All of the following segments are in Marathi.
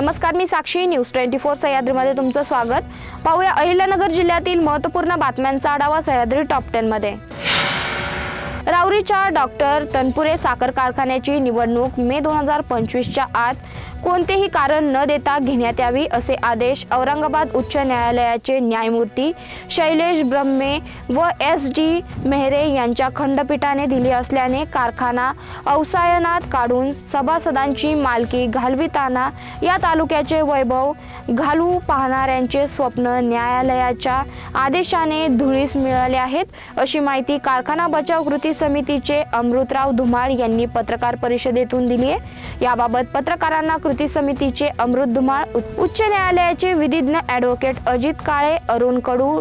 नमस्कार मी साक्षी. न्यूज ट्वेंटी फोर सह्याद्रीमध्ये तुमचं स्वागत. पाहूया अहिल्यानगर जिल्ह्यातील महत्त्वपूर्ण बातम्यांचा आढावा सह्याद्री टॉप टेनमध्ये राऊरीच्या डॉक्टर तनपुरे साखर कारखान्याची निवडणूक मे दोन हजार पंचवीसच्या आत कोणतेही कारण न देता घेण्यात यावी असे आदेश औरंगाबाद उच्च न्यायालयाचे न्यायमूर्ती शैलेश ब्रह्मे व एस डी मेहरे यांच्या खंडपीठाने दिली असल्याने कारखाना अवसायनात काढून सभासदांची मालकी घालविताना या तालुक्याचे वैभव घालू पाहणाऱ्यांचे स्वप्न न्यायालयाच्या आदेशाने धुळीस मिळाले आहेत अशी माहिती कारखाना बचाव कृती समितीचे अमृतराव धुमाळ यांनी पत्रकार परिषदेतून दिली आहे. याबाबत पत्रकारांना कृती समितीचे अमृत धुमाळ उच्च न्यायालयाचे विधिज्ञ ॲडव्होकेट अजित काळे अरुण कडू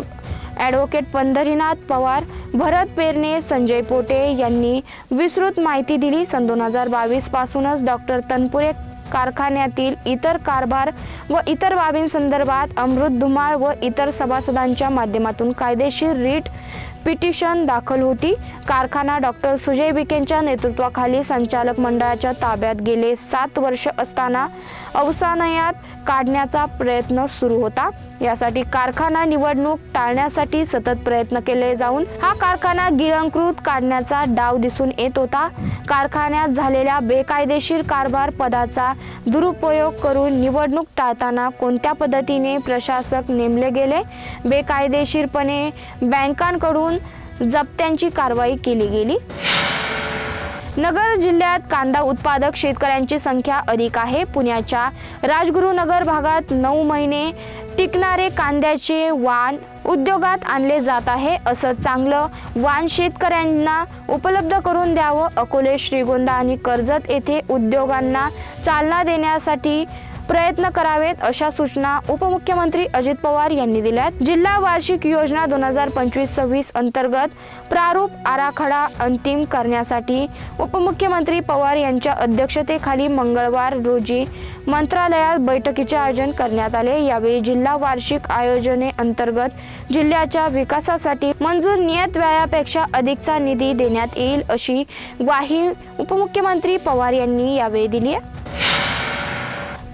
ॲडव्होकेट पंढरीनाथ पवार भरत पेरणे संजय पोटे यांनी विस्तृत माहिती दिली. सन दोन हजार बावीस पासूनच डॉक्टर तनपुरे कारखान्यातील इतर कारभार व इतर बाबींसंदर्भात अमृत धुमाळ व इतर सभासदांच्या माध्यमातून कायदेशीर रीट पिटिशन दाखल होती. कारखाना डॉक्टर सुजय विखेंच्या नेतृत्वाखाली संचालक मंडळाच्या ताब्यात गेले सात वर्ष असताना अवसानयात काढण्याचा प्रयत्न सुरू होता. यासाठी कारखाना निवडणूक टाळण्यासाठी सतत प्रयत्न केले जाऊन हा कारखाना गिळंकृत काढण्याचा डाव दिसून येत होता. कारखान्यात झालेल्या बेकायदेशीर कारभार पदाचा दुरुपयोग करून निवडणूक टाळताना कोणत्या पद्धतीने प्रशासक नेमले गेले? बेकायदेशीरपणे बँकांकडून जप्त्यांची कारवाई केली गेली? नगर जिल्ह्यात कांदा उत्पादक शेतकऱ्यांची संख्या अधिक आहे. पुण्याच्या राजगुरुनगर भागात नऊ महिने टिकणारे कांद्याचे वाण उद्योगात आणले जात आहे. असं चांगलं वाण शेतकऱ्यांना उपलब्ध करून द्यावं अकोले श्रीगोंदा आणि कर्जत येथे उद्योगांना चालना देण्यासाठी प्रयत्न करावेत अशा सूचना उपमुख्यमंत्री अजित पवार यांनी दिल्यात. जिल्हा वार्षिक योजना दोन हजार पंचवीस सव्वीस अंतर्गत प्रारूप आराखडा अंतिम करण्यासाठी उपमुख्यमंत्री पवार यांच्या अध्यक्षतेखाली मंगळवार रोजी मंत्रालयात बैठकीचे आयोजन करण्यात आले. यावेळी जिल्हा वार्षिक आयोजने अंतर्गत जिल्ह्याच्या विकासासाठी मंजूर नियत व्ययापेक्षा अधिकचा निधी देण्यात येईल अशी ग्वाही उपमुख्यमंत्री पवार यांनी यावेळी दिली आहे.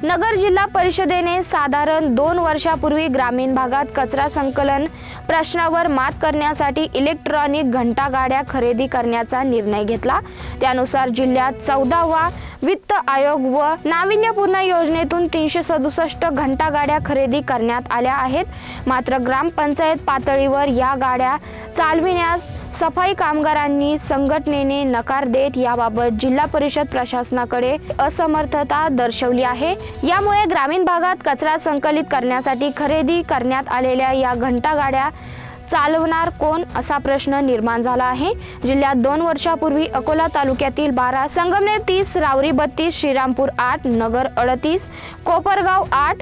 नगर जिल्हा परिषदेने साधारण दोन वर्षापूर्वी ग्रामीण भागात कचरा संकलन प्रश्नावर मात करण्यासाठी इलेक्ट्रॉनिक घंटागाड्या खरेदी करण्याचा निर्णय घेतला. त्यानुसार जिल्ह्यात चौदावा वित्त आयोग व नाविन्यपूर्ण योजनेतून तीनशे सदुसष्ट घंटागाड्या खरेदी करण्यात आल्या आहेत. मात्र ग्रामपंचायत पातळीवर या गाड्या चालविण्यास सफाई कामगारांनी संघटनेने नकार देत याबाबत जिल्हा परिषद प्रशासनाकडे असमर्थता दर्शवली आहे. यामुळे ग्रामीण भागात कचरा संकलित करण्यासाठी खरेदी करण्यात आलेल्या या घंटागाड्या चालवणार कोण असा प्रश्न निर्माण झाला आहे. जिल्ह्यात दोन वर्षापूर्वी अकोला तालुक्यातील बारा संगमनेर तीस रावरी बत्तीस श्रीरामपूर आठ नगर अडतीस कोपरगाव आठ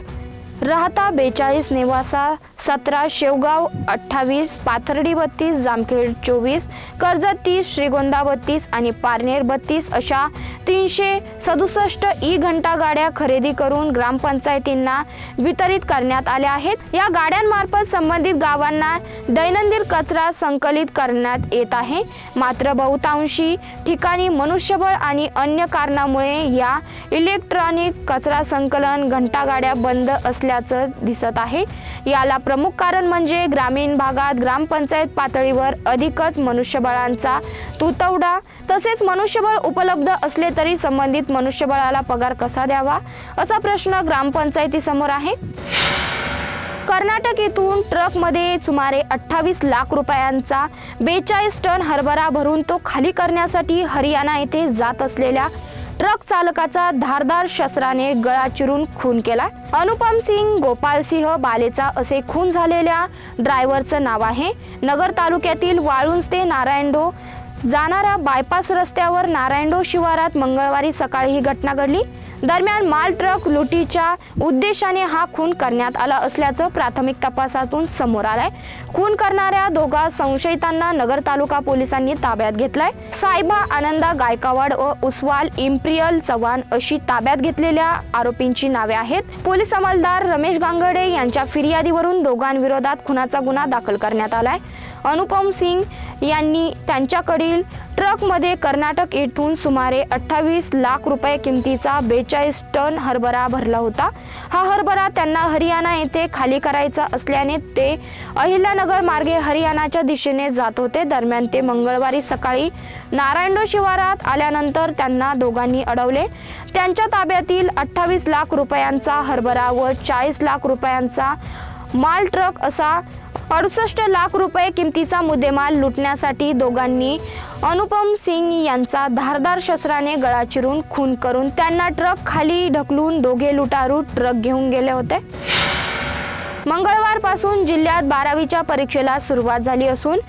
राहता बेचाळीस नेवासा सतरा शेवगाव अठ्ठावीस पाथर्डी बत्तीस जामखेड चोवीस कर्जत तीस श्रीगोंदा बत्तीस आणि पारनेर बत्तीस अशा तीनशे सदुसष्ट ई घंटा गाड्या खरेदी करून ग्रामपंचायतींना वितरित करण्यात आल्या आहेत. या गाड्यांमार्फत संबंधित गावांना दैनंदिन कचरा संकलित करण्यात येत आहे. मात्र बहुतांशी ठिकाणी मनुष्यबळ आणि अन्य कारणामुळे या इलेक्ट्रॉनिक कचरा संकलन घंटागाड्या बंद असल्या असल्याचं दिसत आहे. याला प्रमुख कारण म्हणजे ग्रामीण भागात ग्रामपंचायत पातळीवर अधिकच मनुष्यबळांचा तुतवडा तसेच मनुष्यबळ उपलब्ध असले तरी संबंधित मनुष्यबळाला पगार कसा द्यावा? असा प्रश्न ग्रामपंचायतीसमोर आहे. कर्नाटक येथून ट्रकमध्ये सुमारे अठ्ठावीस लाख रुपयांचा बेचाळीस टन हरभरा भरून तो खाली करण्यासाठी हरियाणा येथे जात असलेल्या ट्रक चालकाचा धारदार शस्त्राने गळा चिरून खून केला. अनुपम सिंग गोपाल सिंह बालेचा असे खून झालेल्या ड्रायव्हरचं नाव आहे. नगर तालुक्यातील वाळुंज ते नारायणडो जाणाऱ्या बायपास रस्त्यावर नारायणडो शिवारात मंगळवारी सकाळी ही घटना घडली. दरम्यान माल ट्रक लुटीच्या उद्देशाने हा खून करण्यात आला असल्याचं प्राथमिक तपासातून समोर आलंय. खून करणाऱ्या दोघा संशयितांना नगर तालुका पोलिसांनी ताब्यात घेतलाय. सायबा आनंदा गायकवाड व उस्वाल इम्प्रियल चव्हाण अशी ताब्यात घेतलेल्या आरोपींची नावे आहेत. पोलीस अंमलदार रमेश गांगडे यांच्या फिर्यादीवरून दोघांविरोधात खुनाचा गुन्हा दाखल करण्यात आलाय. अनुपम सिंग यांनी त्यांच्याकडील ट्रकमध्ये कर्नाटक येथून सुमारे अठ्ठावीस लाख रुपये किमतीचा बेचाळीस टन हरभरा भरला होता. हा हरभरा त्यांना हरियाणा येथे खाली करायचा असल्याने ते अहिल्यानगर मार्गे हरियाणाच्या दिशेने जात होते. दरम्यान ते मंगळवारी सकाळी नारायणडो शिवारात आल्यानंतर त्यांना दोघांनी अडवले. त्यांच्या ताब्यातील अठ्ठावीस लाख रुपयांचा हरभरा व चाळीस लाख रुपयांचा माल ट्रक असा अडुसष्ट लाख रुपये किमतीचा मुद्देमाल लुटण्यासाठी दोघांनी अनुपम सिंग यांचा धारदार शस्त्राने गळा चिरून खून करून त्यांना ट्रक खाली ढकलून दोघे लुटारू ट्रक घेऊन गेले होते. मंगळवारपासून जिल्ह्यात बारावीच्या परीक्षेला सुरुवात झाली असून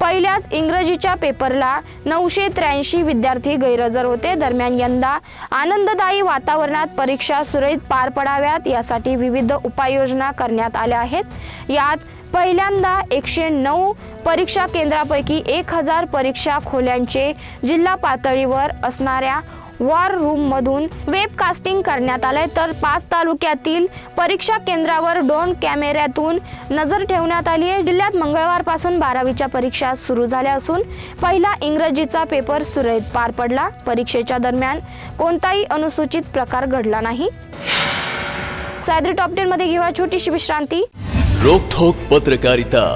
पहिल्याच इंग्रजीच्या पेपरला नऊशे त्र्याऐंशी विद्यार्थी गैरहजर होते. दरम्यान यंदा आनंददायी वातावरणात परीक्षा सुरळीत पार पडाव्यात यासाठी विविध उपाययोजना करण्यात आल्या आहेत. यात पहिल्यांदा एकशे नऊ परीक्षा केंद्रापैकी एक हजार परीक्षा खोल्यांचे जिल्हा पातळीवर असणाऱ्या वॉर रूममधून वेबकास्टिंग करण्यात आलंय. तर पाच तालुक्यातील परीक्षा केंद्रावर ड्रोन कॅमेऱ्यातून नजर ठेवण्यात आली आहे. जिल्ह्यात मंगळवारपासून बारावीच्या परीक्षा सुरू झाल्या असून पहिला इंग्रजीचा पेपर सुरळीत पार पडला. परीक्षेच्या दरम्यान कोणताही अनुसूचित प्रकार घडला नाही. सायद्री टॉप टेन मध्ये घेऊया छोटीशी विश्रांती. रोखोक पत्रकारिता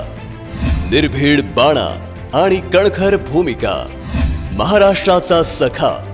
निर्भीड बाणा आणि कणखर भूमिका. महाराष्ट्राचा सखा.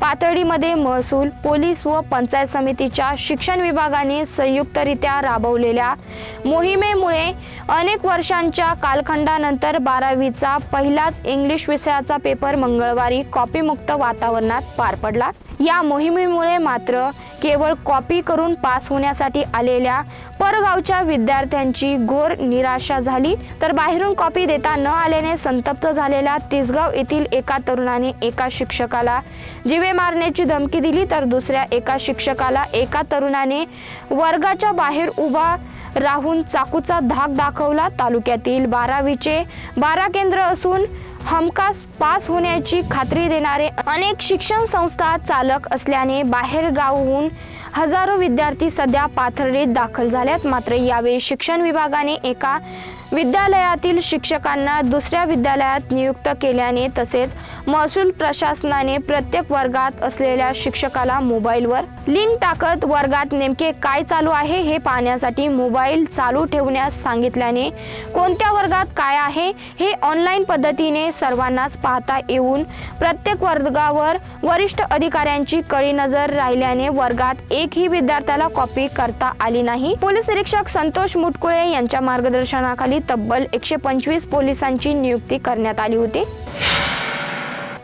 पातळीमध्ये महसूल पोलीस व पंचायत समितीच्या शिक्षण विभागाने संयुक्तरित्या राबवलेल्या मोहिमेमुळे अनेक वर्षांच्या कालखंडानंतर बारावीचा पहिलाच इंग्लिश विषयाचा पेपर मंगळवारी कॉपीमुक्त वातावरणात पार पडला. या मोहिमेमुळे मात्र केवळ कॉपी करून पास होण्यासाठी आलेल्या परगावच्या विद्यार्थ्यांची घोर निराशा झाली तर बाहेरून कॉपी देता न आल्याने संतप्त झालेल्या तिसगाव येथील एका तरुणाने एका शिक्षकाला जिवे मारण्याची धमकी दिली तर दुसऱ्या एका शिक्षकाला एका तरुणाने वर्गाच्या बाहेर उभा राहून चाकूचा धाक दाखवला. तालुक्यातील बारावीचे बारा केंद्र असून हमखास पास होण्याची खात्री देणारे अनेक शिक्षण संस्था चालक असल्याने बाहेर गावहून हजारो विद्यार्थी सध्या पाथर्डीत दाखल झाल्यात. मात्र यावेळी शिक्षण विभागाने एका विद्यालयातील शिक्षकांना दुसऱ्या विद्यालयात नियुक्त केल्याने तसेच महसूल प्रशासनाने प्रत्येक वर्गात असलेल्या शिक्षकाला मोबाईलवर लिंक टाकत वर्गात नेमके काय चालू आहे हे पाहण्यासाठी मोबाईल चालू ठेवण्यास सांगितल्याने कोणत्या वर्गात काय आहे हे ऑनलाईन पद्धतीने सर्वांनाच पाहता येऊन प्रत्येक वर्गावर वरिष्ठ अधिकाऱ्यांची कळी नजर राहिल्याने वर्गात एकही विद्यार्थ्याला कॉपी करता आली नाही. पोलीस निरीक्षक संतोष मुटकुळे यांच्या मार्गदर्शनाखाली तब्बल एकशे पंचवीस पोलिसांची नियुक्ती करण्यात आली होती.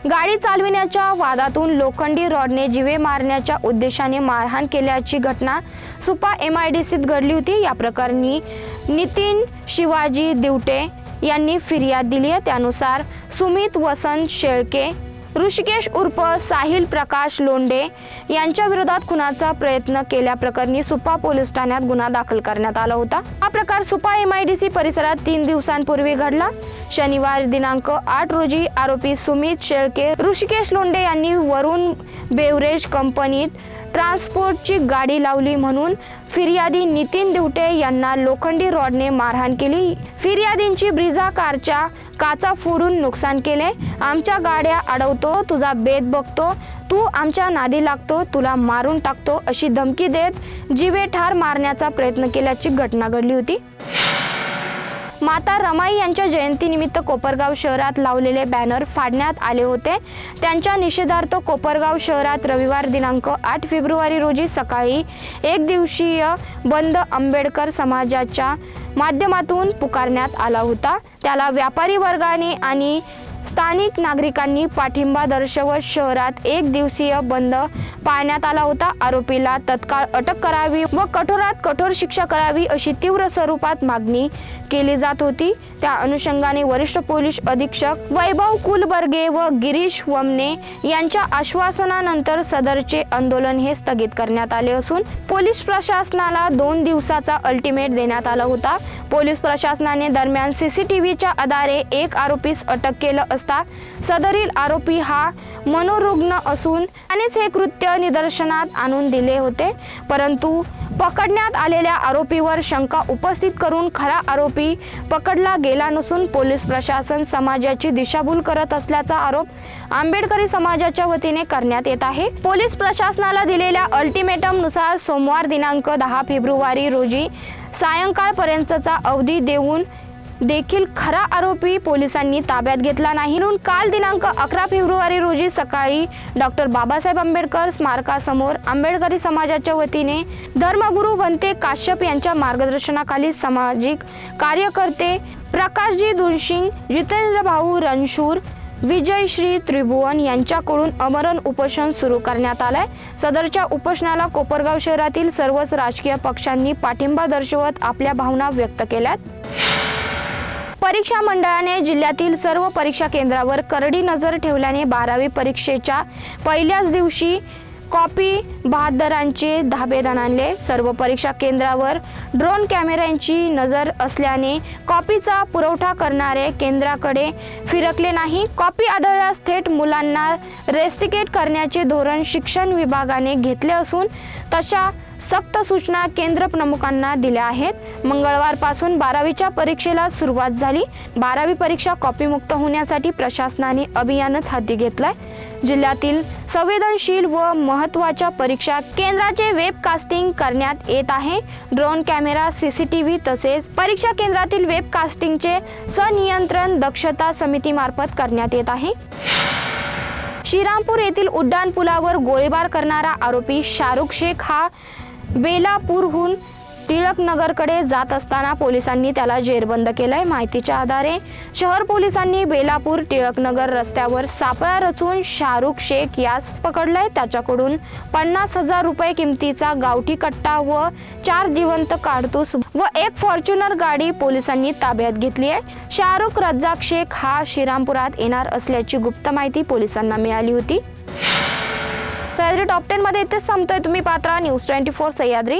गाडी चालविण्याच्या वादातून लोखंडी रॉडने जिवे मारण्याच्या उद्देशाने मारहाण केल्याची घटना सुपा एम आय डी सीत घडली होती. या प्रकरणी नितीन शिवाजी दिवटे यांनी फिर्याद दिली आहे. त्यानुसार सुमित वसंत शेळके ऋषिकेश उर्फ साहिल प्रकाश लोंडे यांच्या विरोधात खुनाचा प्रयत्न केल्याप्रकरणी सुपा पोलीस ठाण्यात गुन्हा दाखल करण्यात आला होता. हा प्रकार Supa M I D C परिसरात तीन दिवसांपूर्वी घडला. शनिवार दिनांक आठ रोजी आरोपी सुमित शेळके ऋषिकेश लोंडे यांनी वरुण बेवरेज कंपनीत ट्रान्सपोर्टची गाडी लावली म्हणून फिर्यादी नितीन दिवटे यांना लोखंडी रॉडने मारहाण केली. फिर्यादींची ब्रिझा कारच्या काचा फोडून नुकसान केले. आमच्या गाड्या अडवतो तुझा बेत बघतो तू आमच्या नादी लागतो तुला मारून टाकतो अशी धमकी देत जीवे ठार मारण्याचा प्रयत्न केल्याची घटना घडली होती. माता रमाई यांच्या जयंतीनिमित्त कोपरगाव शहरात लावलेले बॅनर फाडण्यात आले होते. त्यांच्या निषेधार्थ कोपरगाव शहरात रविवार दिनांक आठ फेब्रुवारी रोजी सकाळी एक दिवसीय बंद आंबेडकर समाजाच्या माध्यमातून पुकारण्यात आला होता. त्याला व्यापारी वर्गाने आणि स्थानिक नागरिकांनी पाठिंबा दर्शवत शहरात एक दिवसीय बंद पाळण्यात आला होता. आरोपीला तत्काळ अटक करावी व कठोरात कठोर शिक्षा करावी अशी तीव्र स्वरूपात मागणी केली जात होती. त्या अनुषंगाने वरिष्ठ पोलीस अधीक्षक वैभव कुलबर्गे व गिरीश वमने यांच्या आश्वासनानंतर सदरचे आंदोलन हे स्थगित करण्यात आले असून पोलीस प्रशासनाला दोन दिवसाचा अल्टिमेट देण्यात आला होता. पोलीस प्रशासनाने दरम्यान सीसीटीव्हीच्या आधारे एक आरोपीस अटक केलं असता सदरील आरोपी हा मनोरुग्ण असून त्यानेच हे कृत्य निदर्शनात आणून दिले होते. परंतु पकडण्यात आलेल्या आरोपीवर शंका उपस्थित करून खरा आरोपी पकडला गेला नसून पोलीस प्रशासन समाजाची दिशाभूल करत असल्याचा आरोप आंबेडकरी समाजाच्या वतीने करण्यात येत आहे. पोलीस प्रशासनाला दिलेल्या अल्टिमेटमनुसार सोमवार दिनांक दहा फेब्रुवारी रोजी सायंकाळपर्यंतचा अवधी देऊन देखील खरा आरोपी पोलिसांनी ताब्यात घेतला नाही. म्हणून काल दिनांक अकरा फेब्रुवारी रोजी सकाळी डॉक्टर बाबासाहेब आंबेडकर स्मारकासमोर आंबेडकरी समाजाच्या वतीने धर्मगुरू बनते काश्यप यांच्या मार्गदर्शनाखाली सामाजिक कार्यकर्ते प्रकाशजी दुलशिंग जितेंद्र भाऊ रणशूर विजय श्री त्रिभुवन यांच्याकडून अमरण उपोषण सुरू करण्यात आलंय. सदरच्या उपोषणाला कोपरगाव शहरातील सर्वच राजकीय पक्षांनी पाठिंबा दर्शवत आपल्या भावना व्यक्त केल्यात. परीक्षा मंडळाने जिल्ह्यातील सर्व परीक्षा केंद्रावर करडी नजर ठेवल्याने बारावी परीक्षेच्या पहिल्याच दिवशी कॉपी बहादरांचे धाबेदान आणले सर्व परीक्षा केंद्रावर ड्रोन कॅमेऱ्यांची नजर असल्याने कॉपीचा पुरवठा करणारे केंद्राकडे फिरकले नाही. कॉपी आढळल्यास थेट मुलांना रेस्टिकेट करण्याचे धोरण शिक्षण विभागाने घेतले असून तशा सक्त सूचना केंद्र प्रमुखांना दिल्या आहेत. मंगळवारपासून बारावीच्या परीक्षेला सुरुवात झाली. बारावी परीक्षा कॉपीमुक्त होण्यासाठी प्रशासनाने अभियानच हाती घेतलंय. जिल्ह्यातील संवेदनशील व महत्त्वाच्या परीक्षा केंद्राचे वेबकास्टिंग करण्यात येत आहे. Drone camera C C T V तसेच परीक्षा केंद्रातील वेबकास्टिंगचे सनियंत्रण दक्षता समितीमार्फत करण्यात येत आहे. श्रीरामपूर येथील उड्डाणपुलावर गोळीबार करणारा आरोपी शाहरुख शेख हा बेलापूरहून टिळकनगरकडे जात असताना पोलिसांनी त्याला जेरबंद केलंय. माहितीच्या आधारे शहर पोलिसांनी बेलापूर टिळकनगर रस्त्यावर सापळा रचून शाहरुख शेख यास पकडलंय. त्याच्याकडून पन्नास हजार रुपये किमतीचा गावठी कट्टा व चार जिवंत कारतूस व एक फॉर्च्युनर गाडी पोलिसांनी ताब्यात घेतली आहे. शाहरुख रज्जाक शेख हा श्रीरामपुरात येणार असल्याची गुप्त माहिती पोलिसांना मिळाली होती. सह्याद्री टॉप टेन मध्ये इथेच संपतोय. तुम्ही Patra news twenty four Sahyadri.